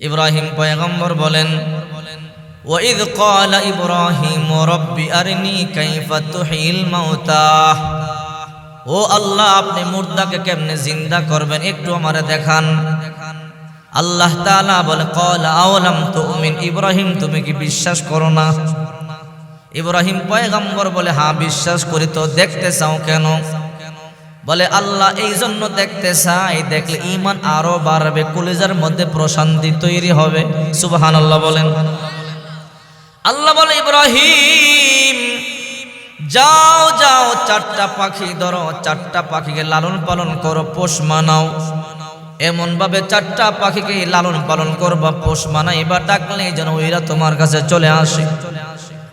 ইব্রাহিম পয়গম্বর বলেন وإذ قال إبراهيم رب أرني كيف تحيي الموتى ও আল্লাহ আপনি মুর্দাকে কেমনে জিন্দা করবেন একটু আমারে দেখান আল্লাহ তাআলা বলে কল আওলাম তুমিন ইব্রাহিম তুমি কি বিশ্বাস করো না ইব্রাহিম পয়গম্বর বলে হ্যাঁ বিশ্বাস করি তো দেখতে চাও কেন বলে, আল্লাহ এই জন্য দেখতে চাই, দেখলে ইমান আরও বাড়বে, কলিজার মধ্যে প্রশান্তি তৈরি হবে। সুবহান আল্লাহ বলেন। আল্লাহ বলে, ইব্রাহিম, যাও যাও, চারটা পাখি ধরো, চারটা পাখিকে লালন পালন করো, পোষ মানাও। এমন ভাবে চারটা পাখিকে লালন পালন করবা, পোষ মানাই বা ডাকলে যেন ওইরা তোমার কাছে চলে আসে।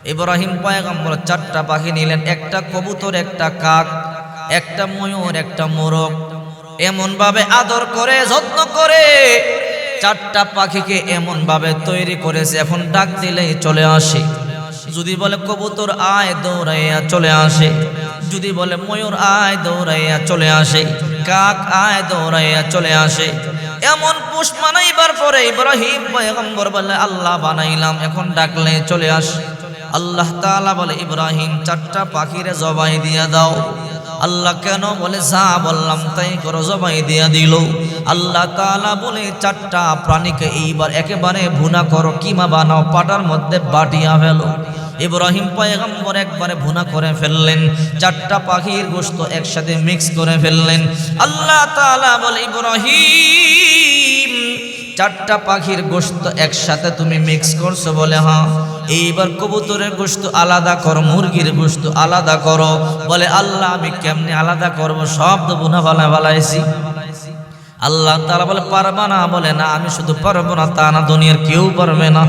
ইব্রাহিম পয়গম্বর চারটা পাখি নিলেন, একটা কবুতর, একটা কাক। একটা ময়ূর, একটা মোরগ। এমন ভাবে আদর করে, যত্ন করে চারটা পাখিকে এমন ভাবে তৈরি করেছে। এখন ডাক দিলেই চলে আসে। যদি বলে, কবুতর, আয়, দৌড়াইয়া চলে আসে। যদি বলে, ময়ূর, আয়, দৌড়াইয়া চলে আসে। কাক, আয়, দৌড়াইয়া চলে আসে। এমন পুষ মানাইবার পরে ইব্রাহিম পয়গম্বর বলে, আল্লাহ বানাইলাম, এখন ডাকলে চলে আসে। আল্লাহ তাআলা বলে, ইব্রাহিম, চারটা পাখিরে জবাই দিয়া দাও। আল্লাহ কেন বলে, যা বললাম তাই করো জবাই দিয়া দিল। আল্লাহ তাআলা বলে, চারটা প্রাণীকে এইবার একেবারে ভুনা করো, কিমা বানাও পাটার মধ্যে বাটিয়া ফেলো। ইব্রাহিম পয়গম্বর একবারে ভুনা করে ফেললেন। চারটা পাখির গোস্ত একসাথে মিক্স করে ফেললেন। আল্লাহ তাআলা বলে, ইব্রাহিম, চারটা পাখির গোস্ত একসাথে তুমি মিক্স করছ বলে হ্যাঁ? এইবার কবুতরের গোস্ত আলাদা করো, মুরগির গোস্ত আলাদা করো। বলে, আল্লাহ, আমি কেমনি আলাদা করব? সব তো বুনা বালা বালাইছি। আল্লাহ তারা বলে, পারবা না? বলে, না, আমি শুধু পারব না, তা না, দুনিয়ার কেউ পারবে না।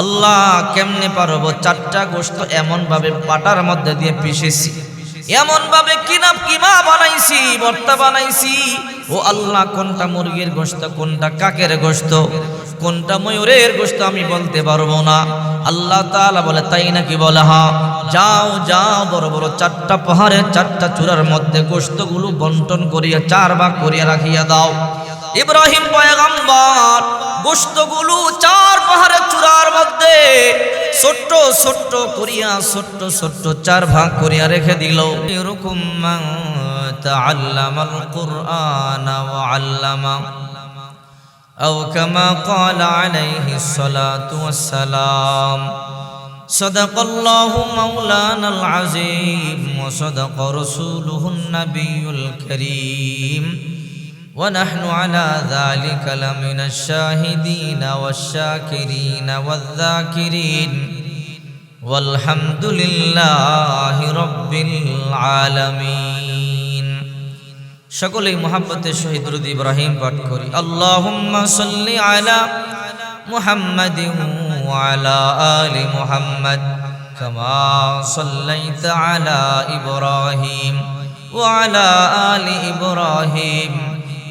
আল্লাহ, কেমনে পারব? চারটা গোস্ত এমনভাবে পাটার মধ্যে দিয়ে পিষেছি। এমন ভাবে কিনা কিমা বানাইছি, ভর্তা বানাইছি। ও আল্লাহ, কোনটা মুরগির গোস্ত কোনটা কাকের গোস্ত কোনটা ময়ূরের গোস্ত আমি বলতে পারব না। আল্লাহ তালা বলে, তাই নাকি বলে, হা, যাও যাও, বড় বড় চারটা পাহাড়ের চারটা চূড়ার মধ্যে গোস্তগুলো বন্টন করিয়া, চার ভাগ করিয়া রাখিয়া দাও। ইব্রাহিম পয়গম্বর গোস্তগুলো চার পাহাড়ের চূড়ার মধ্যে ছোট্ট ছোট্ট করিয়া ছোট্ট ছোট্ট চার ভাগ করিয়া রেখে দিল এরকম তাআল্লামাল কুরআন ওয়া আল্লামা أو كما قال عليه الصلاة والسلام صدق الله مولانا العظيم وصدق رسوله النبي الكريم ونحن على ذلك لمن الشاهدين والشاكرين والذاكرين والحمد لله رب العالمين সকলেই মোহাম্মতের শহীদ রুদ ইব্রাহিম পাঠ করি আল্লাহুম্মা সাল্লি আলা মুহাম্মাদিন ওয়া আলা আলি মুহাম্মাদ কামা সাল্লাইতা আলা ইব্রাহিম ওয়া আলা আলি ইব্রাহিম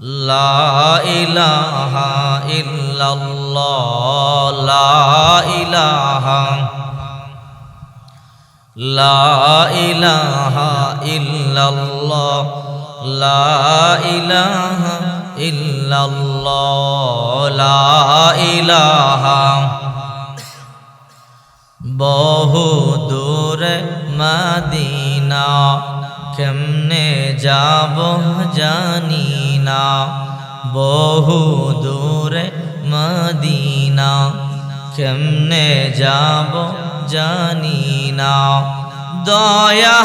লা ইলাহা লা ইলাহা লা ইলাহা লা লা ইলাহা। বহু দূরে মদিনা, কেমনে যাব জানি না বহু দূরে মদিনা। কেমনে যাব জানি না। দয়া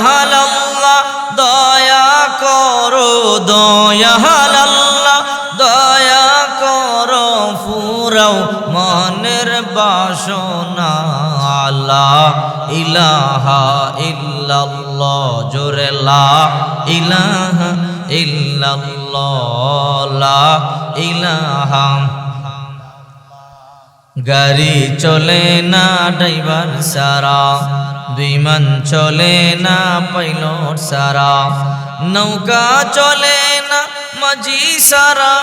আল্লাহ, দয়া করো দয়া আল্লাহ, দয়া করো। ফুরাও মনের বাসনা আল্লাহ, ইলাহা ইল্লাল্লাহ, জোরে লা ইলাহা ইল্লাল্লাহ ইলাহা। গাড়ি চলে না, ড্রাইভার সারা। বিমান চলে না, পাইলট সারা। নৌকা চলে না, মাঝি সারা।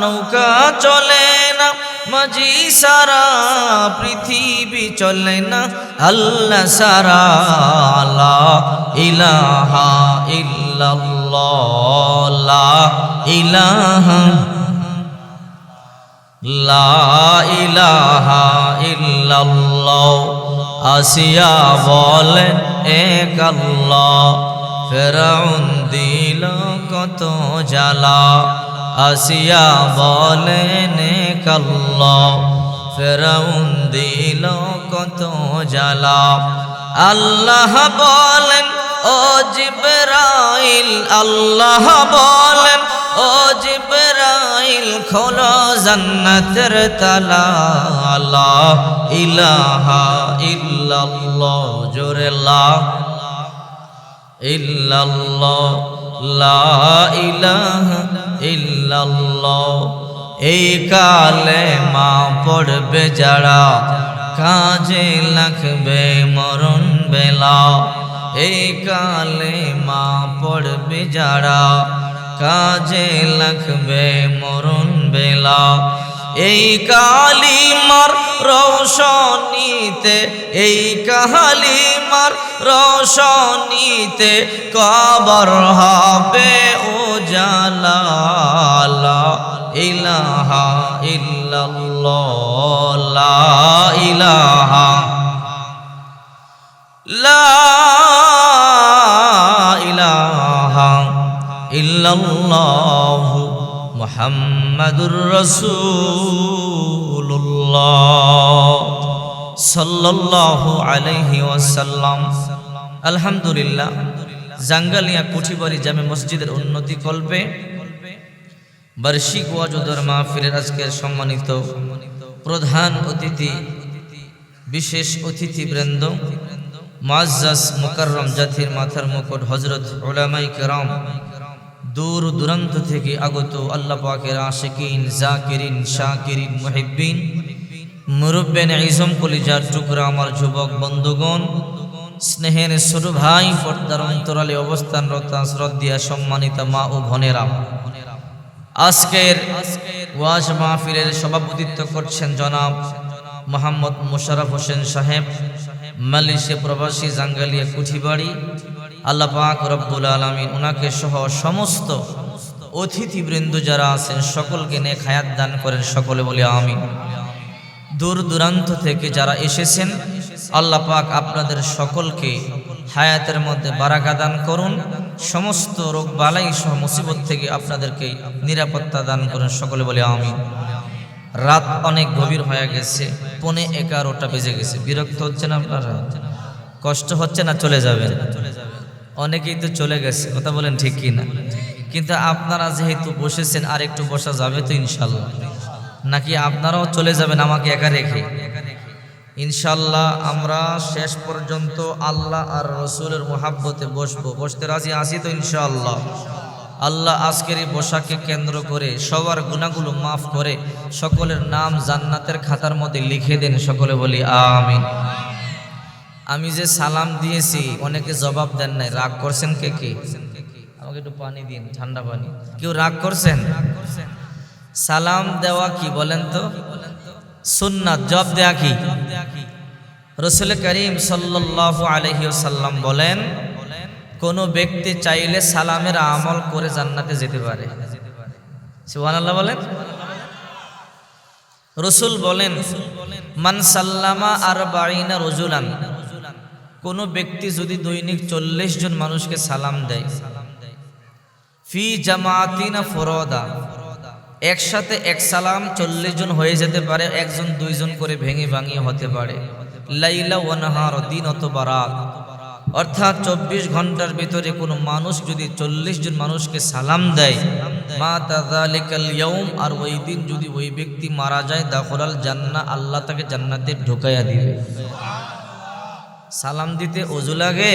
নৌকা চলে না, মাঝি সারা। পৃথিবী চলে না, আল্লাহ সারা। লা ইলাহা আসিয়া বলেন এক ফেরাউন দিল কত জ্বালা। আসিয়া বলেন এক আল্লাহ, ফেরাউন দিল কত জ্বালা। আল্লাহ বলেন ও জিবরাইল, আল্লাহ বলেন, ও জিবরাইল, খোলো জান্নাতের তালা, লা ইলাহা ইল্লাল্লাহ, জোরে লা ইল্লাল্লাহ, লা ইলাহা ইল্লাল্লাহ, এই কালে মা পড়বে যারা, কাজে লাগবে মরণ বেলা। এই কালে মা পড়বে যারা, কাজে লাগবে মরণ বেলা। এই কালিমার রোশনীতে, এই কালিমার রোশনীতে কবর হবে ও জালা ইলাহা ইল্লাল্লাহ মুহাম্মাদুর রাসূলুল্লাহ সাল্লাল্লাহু আলাইহি ওয়াসাল্লাম। আলহামদুলিল্লাহ, জাঙ্গালিয়া জামে মসজিদের উন্নতি কল্পে বার্ষিক ওয়াজুদর মাহফিলের আজকের সম্মানিত প্রধান অতিথি, বিশেষ অতিথিবৃন্দ মাজ্জাস মুকাররম জাতির মাথার মুকুট হজরত ওলামাই কেরাম দূর দূরান্ত থেকে আগত আল্লাহ পাকের আশেকিন, জাকিরিন, শাকিরিন, মুহিব্বিন, মুরব্বেন ইজম কলিজার টুকরা আমার যুবক বন্ধুগণ, স্নেহের ছোট ভাই পর্দার অন্তরালে অবস্থানরত শ্রদ্ধা সম্মানিত মা ও ভনেরা আজকের ওয়াজ মাহফিলের সভাপতিত্ব করছেন জনাব মোহাম্মদ মোশারফ হোসেন সাহেব। মালয়েশিয়া প্রবাসী জাঙ্গালিয়া কুঠিবাড়ি, আল্লাহ পাক রব্বুল আলমিন ওনাকে সহ সমস্ত অতিথিবৃন্দ যারা আছেন সকলকে নিয়ে খায়াত দান করেন সকলে বলে আমিন। দূর দূরান্ত থেকে যারা এসেছেন, আল্লাহ পাক আপনাদের সকলকে হায়াতের মধ্যে বারাকা দান করুন। সমস্ত রোগ বালাই সহ মুসিবত থেকে আপনাদেরকে নিরাপত্তা দান করুন, সকলে বলে আমিন। রাত অনেক গভীর হয়ে গেছে, পনে এগারোটা বেজে গেছে। বিরক্ত হচ্ছে না আপনারা? কষ্ট হচ্ছে না চলে যাবেন? অনেকেই তো চলে গেছে, কথা বলেন ঠিক কি না কিন্তু আপনারা যেহেতু বসেছেন, আর একটু বসা যাবে তো ইনশাল্লাহ। নাকি আপনারাও চলে যাবেন আমাকে একা রেখে? ইনশাল্লাহ আমরা শেষ পর্যন্ত আল্লাহ আর রসুলের মোহাব্বতে বসবো। বসতে রাজি আছি তো ইনশাল্লাহ। আল্লাহ আজকের এই বসাকে কেন্দ্র করে সবার গুণাগুলো মাফ করে সকলের নাম জান্নাতের খাতার মধ্যে লিখে দেন, সকলে বলি আমিন। আমি যে সালাম দিয়েছি, অনেকে জবাব দেন নাই। রাগ করছেন কে কে? আমাকে একটু পানি দিন, ঠান্ডা পানি। কেউ রাগ করছেন? সালাম দেওয়া কি বলেন তো? সুন্নাত জব দেয়া কি? রসুল করিম সাল্লাহ আলহিসাল্লাম বলেন কোন ব্যক্তি চাইলে সালামের আমল করে জান্নাতে যেতে পারে। সুবহানাল্লাহ বলেন? রসুল বলেন, মান সাল্লামা আর বাড়িনা রজুলান। কোন ব্যক্তি যদি দৈনিক চল্লিশ জন মানুষকে সালাম দেয়, ফি জামাতিনা ফরদা। একসাথে এক সালাম চল্লিশ জন হয়ে যেতে পারে, একজন দুইজন করে ভেঙে ভাঙিয়ে হতে পারে। লাইলা ওয়ানাহার দিন অত রাত। অর্থাৎ চব্বিশ ঘণ্টার ভিতরে কোনো মানুষ যদি চল্লিশ জন মানুষকে সালাম দেয়, মা তাজালিকাল আর ওই দিন যদি ওই ব্যক্তি মারা যায়, দাখলাল জান্না, আল্লাহ তাকে জান্নাতে ঢোকাইয়া দিবে। সালাম দিতে অজু লাগে?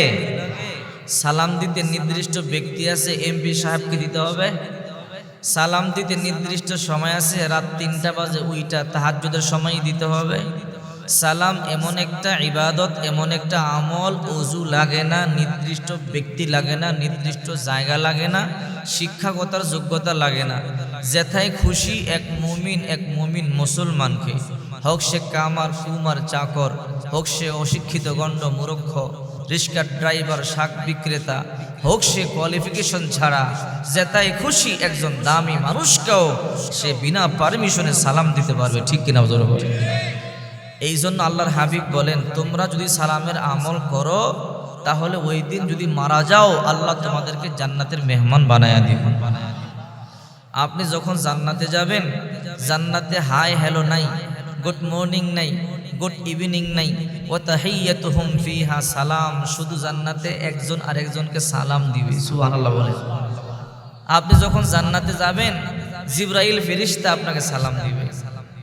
সালাম দিতে নির্দিষ্ট ব্যক্তি আছে এমপি সাহেবকে দিতে হবে? সালাম দিতে নির্দিষ্ট সময় আছে, রাত তিনটা বাজে, ওইটা তাহাজ্জুদের সময় দিতে হবে। সালাম এমন একটা ইবাদত, এমন একটা আমল অজু লাগে না, নির্দিষ্ট ব্যক্তি লাগে না, নির্দিষ্ট জায়গা লাগে না, শিক্ষাগতার যোগ্যতা লাগে না। যেথায় খুশি এক মুমিন এক মুমিন মুসলমানকে। হোক সে কামার, কুমার, চাকর, হোক সে অশিক্ষিত, গণ্ড, মূর্খ রিক্সার ড্রাইভার, শাক বিক্রেতা, হোক সে কোয়ালিফিকেশন ছাড়া যেটাই খুশি একজন দামি মানুষকেও সে বিনা পারমিশনে সালাম দিতে পারবে। ঠিক কিনা বজর এই জন্য আল্লাহর হাবিব বলেন, তোমরা যদি সালামের আমল করো, তাহলে ওই দিন যদি মারা যাও, আল্লাহ তোমাদেরকে জান্নাতের মেহমান বানায়া দিবেন আপনি যখন জান্নাতে যাবেন, জান্নাতে হাই হ্যালো নাই, গুড মর্নিং নাই, গুড ইভিনিং নাই ও তাহিয়াতুহুম ফিহা সালাম, শুধু জান্নাতে একজন আরেকজনকে সালাম দিবে বলে। আপনি যখন জান্নাতে যাবেন, জিব্রাইল ফিরিস্তা আপনাকে সালাম দিবে।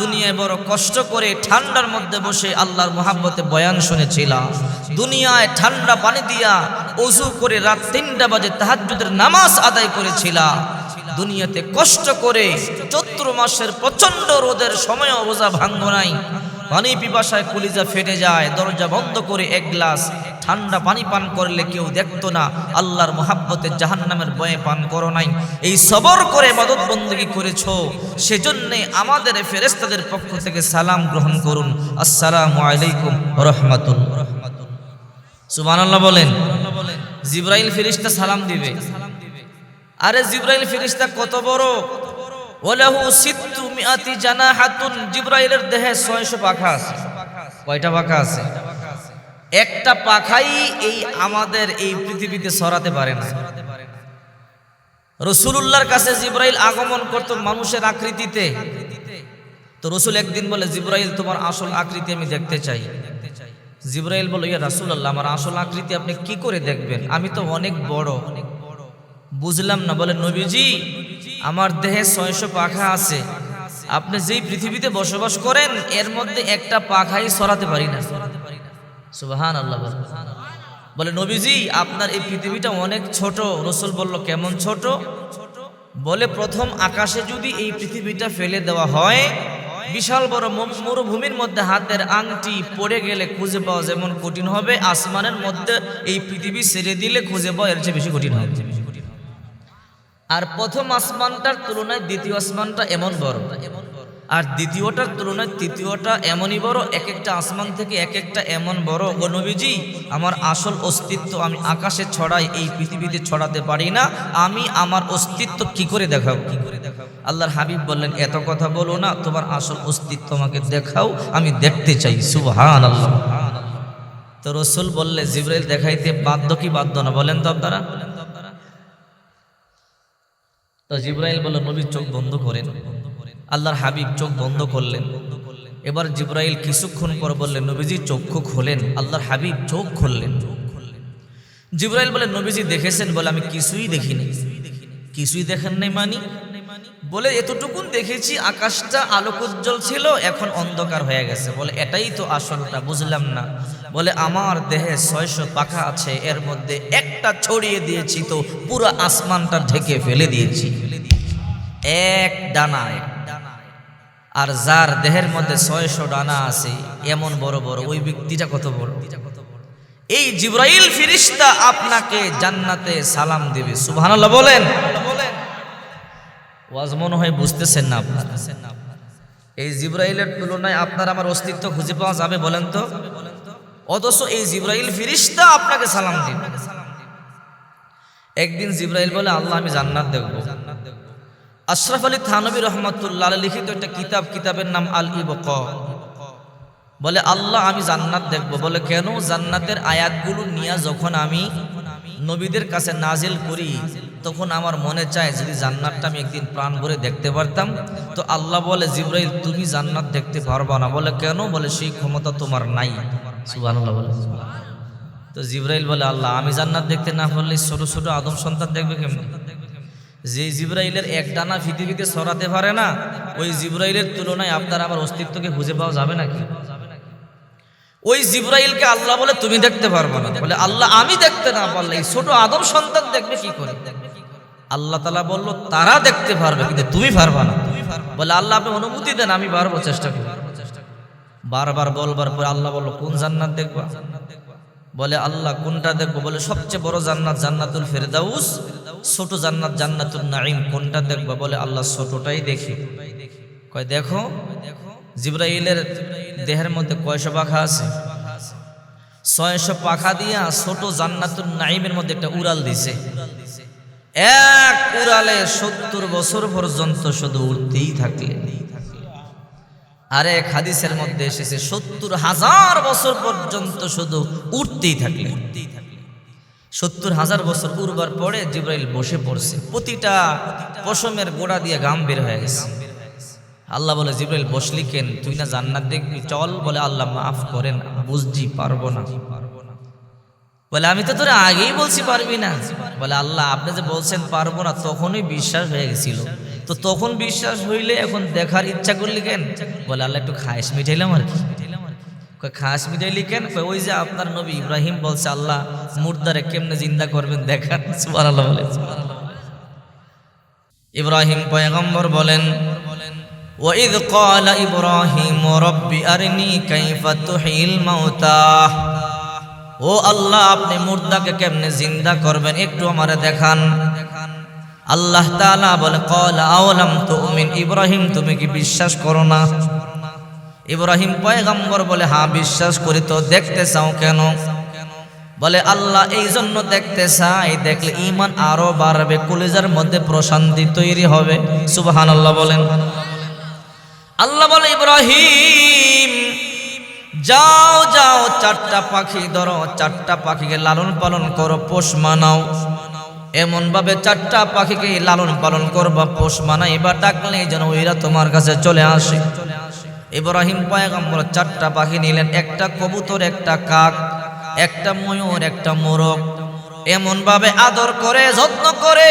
দুনিয়ায় বড় কষ্ট করে ঠান্ডার মধ্যে বসে আল্লাহর মোহাব্বতে বয়ান শুনেছিলাম। দুনিয়ায় ঠান্ডা পানি দিয়া অজু করে রাত তিনটা বাজে তাহাজ্জুদের নামাজ আদায় করেছিলাম। দুনিয়াতে কষ্ট করে চৈত্র মাসের প্রচণ্ড রোদের সময় অবজা ভাঙ্গ নাই। পানি পিপাসায় কলিজা ফেটে যায়, দরজা বন্ধ করে এক গ্লাস ঠান্ডা পানি পান করলে কেউ দেখতো না, আল্লাহর মোহাব্বতে জাহান্নামের বয়ে পান করো নাই। এই সবর করে মদত বন্দী করেছ, সেজন্যে আমাদের ফেরেস্তাদের পক্ষ থেকে সালাম গ্রহণ করুন। আসসালামু আলাইকুম রহমাতুল। সুবহানাল্লাহ বলেন, জিব্রাইল ফেরেশতা সালাম দিবে। আরে জিব্রাইল ফেরেশতা কত বড়? ওলাহু সিত্তু মিআতি জানাহাতুন, জিব্রাইলের দেহে 600 পাখা আছে। কয়টা পাখা আছে? একটা পাখাই এই আমাদের এই পৃথিবীতে সরাতে পারে না। রসুলুল্লাহর কাছে জিব্রাইল আগমন করত মানুষের আকৃতিতে। তো রসুল একদিন বলে, জিব্রাইল, তোমার আসল আকৃতি আমি দেখতে চাই। জিব্রাইল বলে, ইয়া রাসূলুল্লাহ, আমার আসল আকৃতি আপনি কি করে দেখবেন? আমি তো অনেক বড়। বুঝলাম না, বলে, নবীজি, আমার দেহে ছয়শো পাখা আছে। আপনি যেই পৃথিবীতে বসবাস করেন, এর মধ্যে একটা পাখাই সরাতে পারি না। সুবাহান আল্লাহ বলে। নবীজি, আপনার এই পৃথিবীটা অনেক ছোট। রসুল বলল, কেমন ছোট? বলে, প্রথম আকাশে যদি এই পৃথিবীটা ফেলে দেওয়া হয়, বিশাল বড় মরুভূমির মধ্যে হাতের আংটি পড়ে গেলে খুঁজে পাওয়া যেমন কঠিন হবে, আসমানের মধ্যে এই পৃথিবী ছেড়ে দিলে খুঁজে পাওয়া এর চেয়ে বেশি কঠিন হবে। আর প্রথম আসমানটার তুলনায় দ্বিতীয় আসমানটা এমন বড়। আর দ্বিতীয়টার তুলনায় তৃতীয়টা এমনই বড় এক একটা আসমান থেকে এক একটা এমন বড়। ও নবীজি, আমার আসল অস্তিত্ব আমি আকাশে ছড়াই, এই পৃথিবীতে ছড়াতে পারি না। আমি আমার অস্তিত্ব কি করে দেখাও? কি করে দেখাও? আল্লাহর হাবিব বললেন, এত কথা বলো না, তোমার আসল অস্তিত্ব আমাকে দেখাও, আমি দেখতে চাই। সুবহান আল্লাহ তো রসুল বললে, জিব্রাইল দেখাইতে বাধ্য কি বাধ্য না? বলেন তো আপনারা। তো জিব্রাইল বলল, নবী চোখ বন্ধ করেন। আল্লাহর হাবিব চোখ বন্ধ করলেন। এবার জিব্রাইল কিছুক্ষণ পর বললেন, নবীজি চক্ষু খোলেন। আল্লাহর হাবিব চোখ খুললেন। জিব্রাইল বলে, নবীজি দেখেছেন বলে আমি কিছুই দেখিনি। কিছুই দেখেন নাই মানি? বলে, এতটুকুন দেখেছি, আকাশটা আলোকোজ্জ্বল ছিল, এখন অন্ধকার হয়ে গেছে। বলে, এটাই তো আসলটা, বুঝলাম না। বলে, আমার দেহে ছয়শো পাখা আছে, এর মধ্যে একটা ছড়িয়ে দিয়েছি তো পুরো আসমানটা ঢেকে ফেলে দিয়েছি। এক ডানায় আর যার দেহের মধ্যে ছয়শো ডানা আছে, এমন বড় বড়, ওই ব্যক্তিটা কত বড়? এই জিব্রাইল ফিরিস্তা আপনাকে জান্নাতে সালাম দেবে। সুবহানাল্লাহ বলেন। ওয়াজ মনে হয় বুঝতেছেন না এই জিব্রাইলের তুলনায় আপনার আমার অস্তিত্ব খুঁজে পাওয়া যাবে বলেন তো? অথচ এই জিব্রাইল ফিরিস্তা আপনাকে সালাম দিবে। একদিন জিব্রাইল বলে, আল্লাহ, আমি জান্নাত দেখব। আশরাফ আলী থানবী রহমতুল্লাহ লিখিত একটা কিতাব, কিতাবের নাম আল ইবক বলে, আল্লাহ, আমি জান্নাত দেখব। বলে, কেন? জান্নাতের আয়াতগুলো নিয়ে যখন আমি নবীদের কাছে নাজিল করি, তখন আমার মনে চায় যদি জান্নাতটা আমি একদিন প্রাণ ভরে দেখতে পারতাম, তো আল্লাহ বলে, জিব্রাইল, তুমি জান্নাত দেখতে পারবা না। বলে, কেন? বলে, সেই ক্ষমতা তোমার নাই। সুবহানাল্লাহ বলে তো জিব্রাইল বলে, আল্লাহ, আমি জান্নাত দেখতে না পারলে ছোট ছোট আদম সন্তান দেখবে কেমনি? যে জিব্রাইলের এক ডানা পৃথিবীতে সরাতে পারে না, ওই জিব্রাইলের তুলনায় আপনার আমার অস্তিত্বকে খুঁজে পাওয়া যাবে নাকি? ওই জিব্রাইলকে আল্লাহ বলে, তুমি দেখতে পারবে না। বলে, আল্লাহ, আমি দেখতে না পারলে এই ছোট আদম সন্তান দেখবে কি করে? আল্লাহ তালা বলল, তারা দেখতে পারবে, কিন্তু তুমি পারবা না। বলে, আল্লাহ, আপনি অনুমতি দেন, আমি পারব চেষ্টা করি। বারবার বলবার পরে আল্লাহ বলল, কোন জান্নাত দেখবা? বলে, আল্লাহ কোনটা দেখব? বলে, সবচেয়ে বড় জান্নাত জান্নাতুল ফেরদাউস, ছোট জান্নাত জান্নাতুল নাইম কোনটা দেখবা? বলে, আল্লাহ ছোটটাই দেখি। কয়, দেখো। জিব্রাইলের দেহের মধ্যে কয়শো পাখা আছে? ছয়শো পাখা দিয়া ছোট জান্নাতুল নাইমের মধ্যে একটা উড়াল দিছে। এক উড়ালে সত্তর বছর পর্যন্ত শুধু উড়তেই থাকলেন। আর এক হাদিসের মধ্যে এসেছে, সত্তর হাজার বছর পর্যন্ত শুধু উঠতেই থাকলে। উঠতেই থাকলে সত্তর হাজার বছর উড়বার পরে জিব্রাইল বসে পড়ছে। প্রতিটা পশমের গোড়া দিয়ে গাম বের হয়ে গেছে। আল্লাহ বলে, জিব্রাইল, বসলি কেন? তুই না জান্নাত দেখবি? চল বলে, আল্লাহ মাফ করেন বুঝছি পারব না। বলে আমি তো তোর আগেই বলছি পারবি না বলে আল্লাহ আপনি যে বলছেন পারবো না তখনই বিশ্বাস হয়ে গেছিল তো তখন বিশ্বাস হইলে এখন দেখার ইচ্ছা করলি কেন বলে আল্লাহ একটু খায়েস মিঠাইলাম আর কি কয় খাস মিঠাইলি কেন কয় ওই যে আপনার নবী ইব্রাহিম বলছে আল্লাহ মুর্দারে কেমনে জিন্দা করবেন দেখান সুবহানাল্লাহ বলে ইব্রাহিম পয়গম্বর বলেন وإذ قال إبراهيم رب أرني كيف تحيي الموتى ও আল্লাহ, আপনি মুর্দাকে কেমনে জিন্দা করবেন? একটু আমারে দেখান। আল্লাহ তাআলা বলে, কল আওলাম তুমিন, ইব্রাহিম, তুমি কি বিশ্বাস করো না? ইব্রাহিম পয়গম্বর বলে হ্যাঁ বিশ্বাস করি তো, দেখতে চাও কেন? বলে, আল্লাহ এই জন্য দেখতে চাই, দেখলে ইমান আরও বাড়বে, কলিজার মধ্যে প্রশান্তি তৈরি হবে। সুবহান আল্লাহ বলেন। আল্লাহ বলে, ইব্রাহিম, যাও যাও, চারটা পাখি ধরো, চারটা পাখিকে লালন পালন করো, পোষ মানাও। এমন ভাবে চারটা পাখিকে লালন পালন করবা, পোষ মানাই বা ডাকলে যেন ওইরা তোমার কাছে চলে আসে। ইব্রাহিম পয়গম্বর চারটা পাখি নিলেন, একটা কবুতর, একটা কাক, একটা ময়ূর, একটা মোরগ। এমন ভাবে আদর করে, যত্ন করে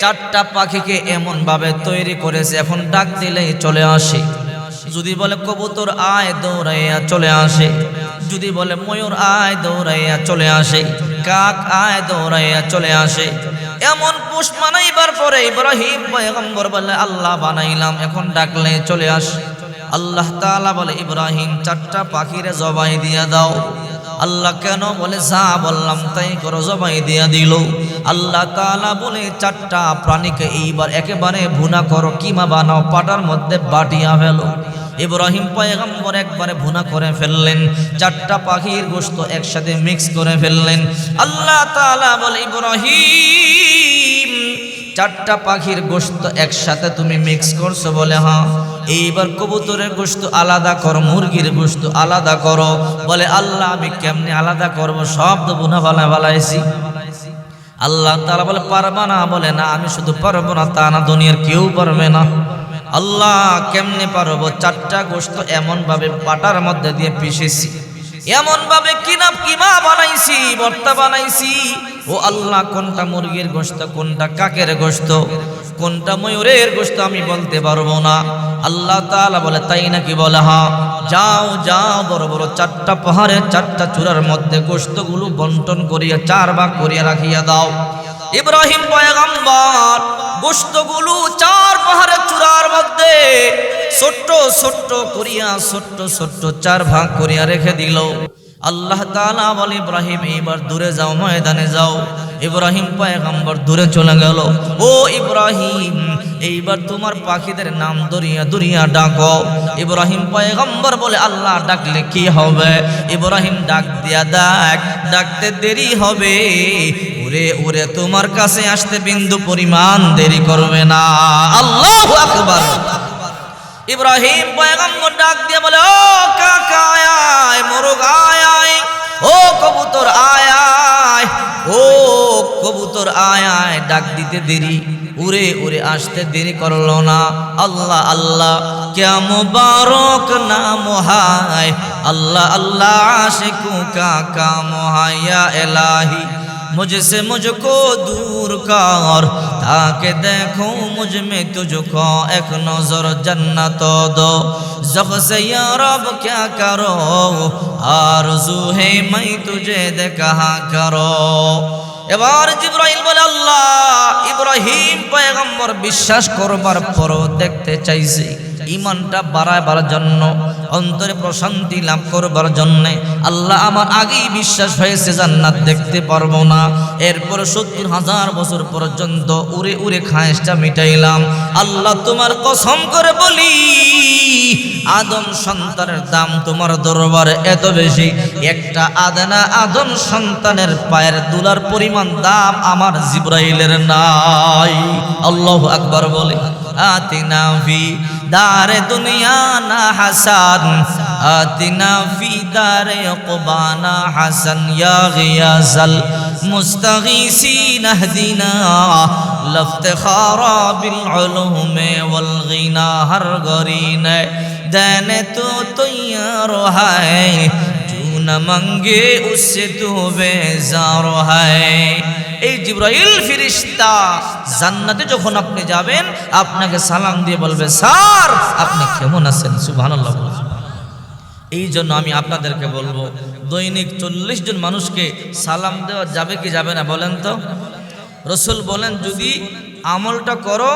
চারটা পাখিকে এমন ভাবে তৈরি করেছে, এখন ডাক দিলেই চলে আসে। যদি বলে কবুতর আয় দৌড়াইয়া চলে আসে, যদি বলে ময়ূর আয় দৌড়াইয়া চলে আসে, কাক আয় দৌড়াইয়া চলে আসে, এমন পুষ বানাইবার পরে ইব্রাহিম পয়গম্বর বলে, আল্লাহ বানাইলাম, এখন ডাকলে চলে আস। আল্লাহ তালা বলে, ইব্রাহিম, চারটা পাখিরে জবাই দিয়া দাও। আল্লাহ কেন বলে, যা বললাম তাই করো জবাই দিয়া দিল। আল্লাহ তাআলা বলে, চারটা প্রাণীকে এইবার একেবারে ভুনা করো, কিমা বানাও পাটার মধ্যে বাটিয়া ফেলো। ইব্রাহিম পয়গম্বর একবারে ভুনা করে ফেললেন। চারটা পাখির গোশত একসাথে মিক্স করে ফেললেন। আল্লাহ তাআলা বলে, ইব্রাহিম, চারটা পাখির গোশত একসাথে তুমি মিক্স করছ বলে হ্যাঁ? এইবার কবুতরের গোশত আলাদা করো, মুরগির গোশত আলাদা করো। বলে, আল্লাহ, আমি কেমনে আলাদা করব? সব তো বুনা বালা বালাইছি। আল্লাহ তাআলা বলে, পারবা না। বলে, না, আমি শুধু পারব না, তা না, দুনিয়ার কেউ পারবে না। আল্লাহ, কেমনে পারব? চারটা গোশত এমন ভাবে পাটার মধ্যে দিয়ে পিষেছি। এমন ভাবে কিনা, কিমা বানাইছি, ভর্তা বানাইছি। ও আল্লাহ, কোনটা মুরগির গোশত, কোনটা কাকের গোশত? কোনটা ময়ূরের গোস্ত আমি বলতে পারব না। আল্লাহ তালা বলে, তাই নাকি বলে, হা, যাও যাও, বড় বড় চারটা পাহাড়ের চারটা চূড়ার মধ্যে গোশতগুলো বন্টন করিয়া, চার ভাগ করিয়া রাখিয়া দাও। ইব্রাহিম পয়গম্বর, গোশতগুলো চার পাহাড়ের চূড়ার মধ্যে ছোট্ট ছোট্ট করিয়া, ছোট্ট ছোট্ট চার ভাগ করিয়া রেখে দিল। আল্লাহ তাআলা বলে, ইব্রাহিম, এইবার দূরে যাও, ময়দানে যাও। ইব্রাহিম পয়গম্বর দূরে চলে গেল। ও ইব্রাহিম, এইবার তোমার পাখিদের নাম দরিয়া দরিয়া ডাকো। ইব্রাহিম পয়গম্বর বলে, আল্লাহ ডাকলে কি হবে? ইব্রাহিম, ডাক দিয়া ডাক ডাকতে দেরি হবে। উরে উরে তোমার কাছে আসতে বিন্দু পরিমাণ দেরি করবে না। আল্লাহ আকবার। ইব্রাহিম পয়গম্বর ডাক দিয়ে বলে, ও কাকায় মোরগ আয় ও কবুতর আয় আয়, ও কবুতর আয় আয়, ডাক দিতে দেরি উরে উরে আসতে দেরি করল না, আল্লাহ আল্লাহ, ক্যা মুবারক না মোহায় আল্লাহ আল্লাহ, আশিকু কাকা মোহাইয়া এলাহি मुझसे मुझको दूर कर ताकि देखो मुझ में तुझको एक नजर जन्नत दो जख से या रब क्या करो आरज़ू है मैं तुझे दे कहा करो এবার জিব্রাইল বলে আল্লাহ ইব্রাহিম পয়গম্বর বিশ্বাস করবার পরও দেখতে চাইছে ইমানটা বাড়াবার জন্য অন্তরে প্রশান্তি লাভ করবার জন্যে। আল্লাহ আমার আগেই বিশ্বাস হয়েছে, জান্নাত দেখতে পারব না। এরপর সত্তর হাজার বছর পর্যন্ত উড়ে উড়ে খায়েসটা মিটাইলাম। আল্লাহ তোমার কসম করে বলি, আদম সন্তানের দাম তোমার দরবারে এত বেশি। একটা আদানা আদম সন্তানের পায়ের দুলার পরিমাণ দাম আমার জিব্রাইলের নাই। আল্লাহ আকবার বলে, আতিনা ফি দারে দুনিয়া না হাসান। آتنا في دار قبانا حسن يا غياز المستغيثين اهدنا لافتخارا بالعلوم والغنى هر غرين دین تو تیار ہے جو نہ منگے اس سے تو بیزار ہے এই জিব্রাইল ফিরিস্তা জান্নাতে যখন আপনি যাবেন আপনাকে সালাম দিয়ে বলবে স্যার আপনি কেমন আছেন সুবহানাল্লাহ বলবেন এই জন্য আমি আপনাদেরকে বলব, দৈনিক চল্লিশ জন মানুষকে সালাম দেওয়া যাবে কি যাবে না বলেন তো? রসুল বলেন, যদি আমলটা করো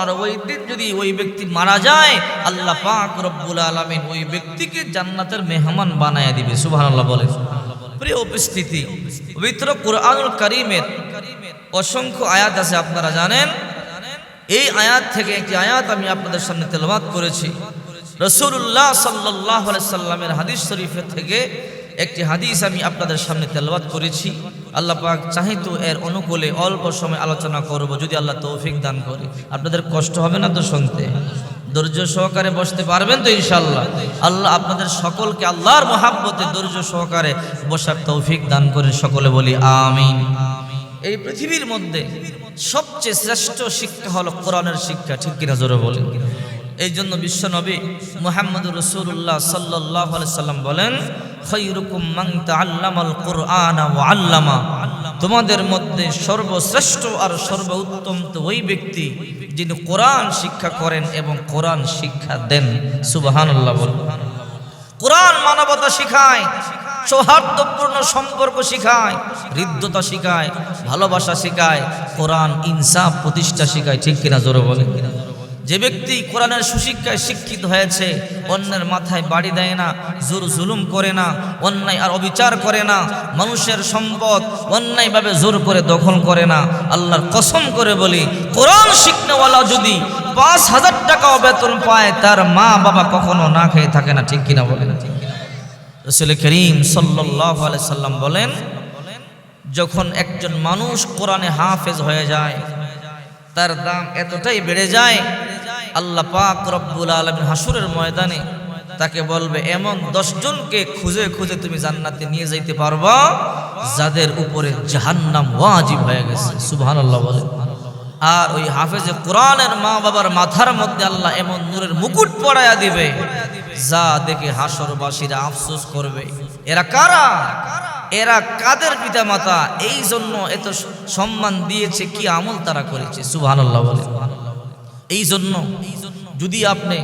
আর ওই দিন যদি ওই ব্যক্তি মারা যায়, আল্লাহ পাক রব্বুল আলমিন ওই ব্যক্তিকে জান্নাতের মেহমান বানায় দিবে। সুবহানাল্লাহ বলেন। প্রিয় উপস্থিতি, পবিত্র কোরআনুল করিমের অসংখ্য আয়াত আছে, আপনারা জানেন? এই আয়াত থেকে একটি আয়াত আমি আপনাদের সামনে তেলবাদ করেছি। রসুল্লাহ সাল্লাহ সাল্লামের হাদিস শরীফের থেকে একটি হাদিস আমি আপনাদের সামনে তেলবাদ করেছি। আল্লাহ পাক চাহিত এর অনুকূলে অল্প সময় আলোচনা করব, যদি আল্লাহ তৌফিক দান করে। আপনাদের কষ্ট হবে না তো শুনতে? ধৈর্য সহকারে বসতে পারবেন তো ইনশাল্লাহ আল্লাহ আপনাদের সকলকে আল্লাহর মহাব্বতে ধৈর্য সহকারে বসার তৌফিক দান করে সকলে বলি আমিন। এই পৃথিবীর মধ্যে সবচেয়ে শ্রেষ্ঠ শিক্ষা হলো কোরআনের শিক্ষা, ঠিক কিনা জোরে বলেন? এই জন্য বিশ্বনবী মুহাম্মদ রসুল্লাহ সাল্লাহ সাল্লাম বলেন তোমাদের মধ্যে সর্বশ্রেষ্ঠ আর সর্বোত্তম তো ওই ব্যক্তি যিনি কোরআন শিক্ষা করেন এবং কোরআন শিক্ষা দেন। সুবহানাল্লাহ বলেন। কোরআন মানবতা শিখায়, সৌহার্দ্যপূর্ণ সম্পর্ক শিখায়, হৃদ্যতা শিখায়, ভালোবাসা শিখায়, কোরআন ইনসাফ প্রতিষ্ঠা শিখায়। ঠিক কিনা জোরে বলে যে ব্যক্তি কোরআনের সুশিক্ষায় শিক্ষিত হয়েছে, অন্যের মাথায় বাড়ি দেয় না, জোর জুলুম করে না, অন্যায় আর অবিচার করে না, মানুষের সম্পদ অন্যায়ভাবে জোর করে দখল করে না, আল্লাহর কসম করে বলি, কোরআন শিখনেওয়ালা যদি পাঁচ হাজার টাকাও বেতন পায়, তার মা বাবা কখনো না খেয়ে থাকে না, ঠিক কিনা বলে না ঠিক রসুল করিম সাল্লাহ সাল্লাম বলেন, যখন একজন মানুষ কোরআনে হাফেজ হয়ে যায়, তার দাম এতটাই বেড়ে যায় আল্লাহ পাক রব্বুল আলম হাসুরের ময়দানে তাকে বলবে, এমন দশজনকে খুঁজে খুঁজে তুমি জান্নাতে নিয়ে যাইতে পারবা যাদের উপরে জাহান্নাম ওয়াজিব হয়ে গেছে। সুবহান আল্লাহ বলে। আর ওই হাফেজে কোরআনের মা বাবার মাথার মধ্যে আল্লাহ এমন নূরের মুকুট পড়ায়া দিবে, যা দেখে হাসরবাসীরা আফসোস করবে। এরা কারা? এরা কাদের পিতা মাতা এই জন্য এত সম্মান দিয়েছে, কি আমল তারা করেছে? সুবহানাল্লাহ বলে। এই জন্য যদি আপনি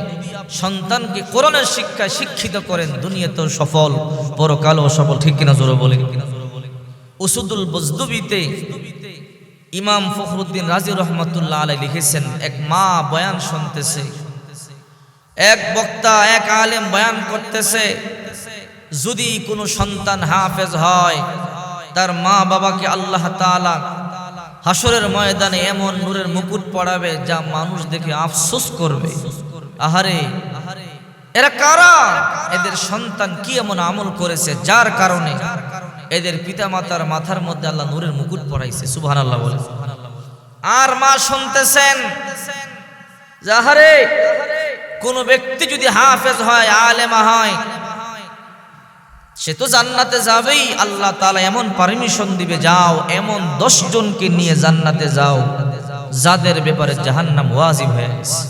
সন্তানকে কোরআনের শিক্ষায় শিক্ষিত করেন, দুনিয়াতেও সফল, পরকালও সফল, ঠিক কিনা জোরে বলে ওসুদুল বজদুবিতে ইমাম ফখরুদ্দিন রাজি রহমতুল্লাহ আলাই লিখেছেন, এক মা বয়ান শুনতেছে, এক বক্তা, এক আলেম বয়ান করতেছে, যদি কোনো সন্তান হাফেজ হয়, তার মা বাবাকে আল্লাহ তাআলা হাসরের ময়দানে এমন নূরের মুকুট পড়াবে যা মানুষ দেখে আফসোস করবে। আহারে, এরা কারা? এদের সন্তান কি এমন আমল করেছে যার কারণে? এদের পিতামাতার মাথার মধ্যে আল্লাহ নূরের মুকুট পড়াইছে, সুবহানাল্লাহ বলে। আর মা শুনতেছেন যাহারে কোন ব্যক্তি যদি হাফেজ হয়, আলেমা হয় সে তো জান্নাতে যাবেই, আল্লাহ তালা এমন পারমিশন দিবে, যাও, এমন দশজনকে নিয়ে জান্নাতে যাও, যাদের ব্যাপারে জাহান্নাম ওয়াজিব হয়ে গেছে।